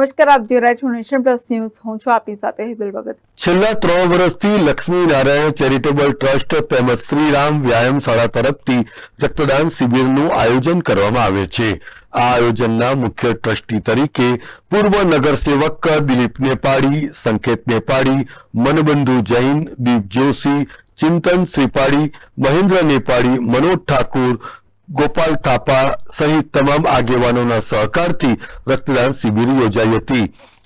નમસ્કાર, આપ જોઈ રહ્યા છો નેશન પ્લસ ન્યૂઝ. હું છું આપની સાથે હેતલ ભગત. છેલ્લા ત્રણ વર્ષથી લક્ષ્મી નારાયણ ચેરિટેબલ ટ્રસ્ટ તેમજ શ્રીરામ વ્યાયામ શાળા તરફથી રક્તદાન શિબિરનું આયોજન કરવામાં આવે છે. આ આયોજનના મુખ્ય ટ્રસ્ટી તરીકે પૂર્વ નગરસેવક દિલીપ નેપાળી, સંકેત નેપાળી, મનબંધુ જૈન દીપ જોશી ચિંતન શ્રીપાળી, મહેન્દ્ર નેપાળી, મનોજ ઠાકુર ગોપાલ થાપા સહિત તમામ આગેવાનોના સહકારથી રક્તદાન શિબિર યોજાઈ હતી.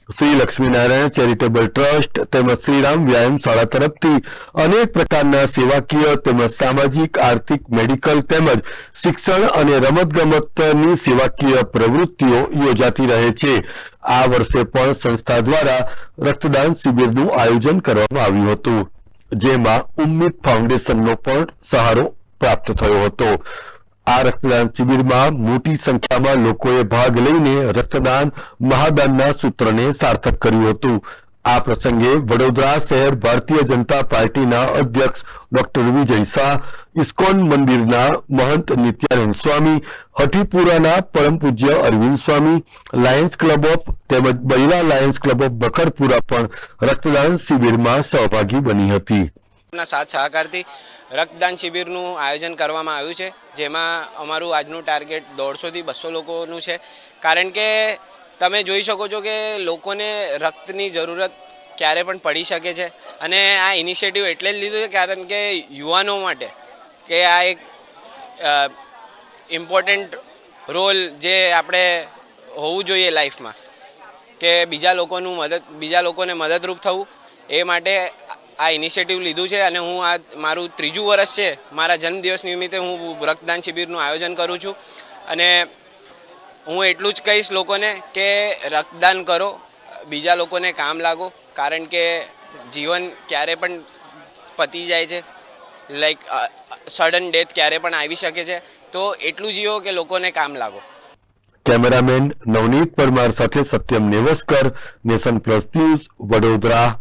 શ્રી લક્ષ્મીનારાયણ ચેરિટેબલ ટ્રસ્ટ તેમજ શ્રીરામ વ્યાયામ શાળા તરફથી અનેક પ્રકારના સેવાકીય તેમજ સામાજિક, આર્થિક, મેડિકલ તેમજ શિક્ષણ અને રમતગમતની સેવાકીય પ્રવૃત્તિઓ યોજાતી રહે છે. આ વર્ષે પણ સંસ્થા દ્વારા રક્તદાન શિબિરનું આયોજન કરવામાં આવ્યું હતું, જેમાં ઉમ્મીદ ફાઉન્ડેશનનો પણ સહારો પ્રાપ્ત થયો હતો. આ રક્તદાન શિબિરમાં મોટી સંખ્યામાં લોકોએ ભાગ લઈને રક્તદાન મહાદાનના સૂત્રને સાર્થક કર્યું હતું. આ પ્રસંગે વડોદરા શહેર ભારતીય જનતા પાર્ટીના અધ્યક્ષ ડોક્ટર વિજય શાહ, ઇસ્કોન મંદિરના મહંત નિત્યાનંદ સ્વામી, હઠીપુરાના પરમ પૂજ્ય Arvind Swami, Lions Club of તેમજ બૈરા લાયન્સ ક્લબ ઓફ બખરપુરા પણ રક્તદાન શિબિરમાં સહભાગી બની હતી. ના સાથ સહકારથી રક્તદાન શિબિરનું આયોજન કરવામાં આવ્યું છે, જેમાં અમારું આજનું ટાર્ગેટ દોઢસોથી બસો લોકોનું છે. કારણ કે તમે જોઈ શકો છો કે લોકોને રક્તની જરૂરત ક્યારે પણ પડી શકે છે અને આ ઇનિશિયેટિવ એટલે જ લીધું છે કારણ કે યુવાનો માટે કે આ એક ઇમ્પોર્ટન્ટ રોલ જે આપણે હોવું જોઈએ લાઈફમાં કે બીજા લોકોનું મદદ, બીજા લોકોને મદદરૂપ થવું એ માટે આ ઇનિશિયેટિવ લીધું છે અને હું આ મારું ત્રીજું વર્ષ છે. મારા જન્મદિવસ નિમિત્તે હું રક્તદાન શિબિરનું આયોજન કરું છું. અને હું એટલું જ કહીશ લોકોને કે રક્તદાન કરો, બીજા લોકોને કામ લાગો, કારણ કે જીવન ક્યારે પણ પતી જાય છે. લાઈક સડન ડેથ ક્યારે પણ આવી શકે છે. તો એટલું જીવો કે લોકોને કામ લાગો. કેમેરામેન નવનીત પરમાર સાથે Satyam Nevaskar, Nation Plus News Vadodara.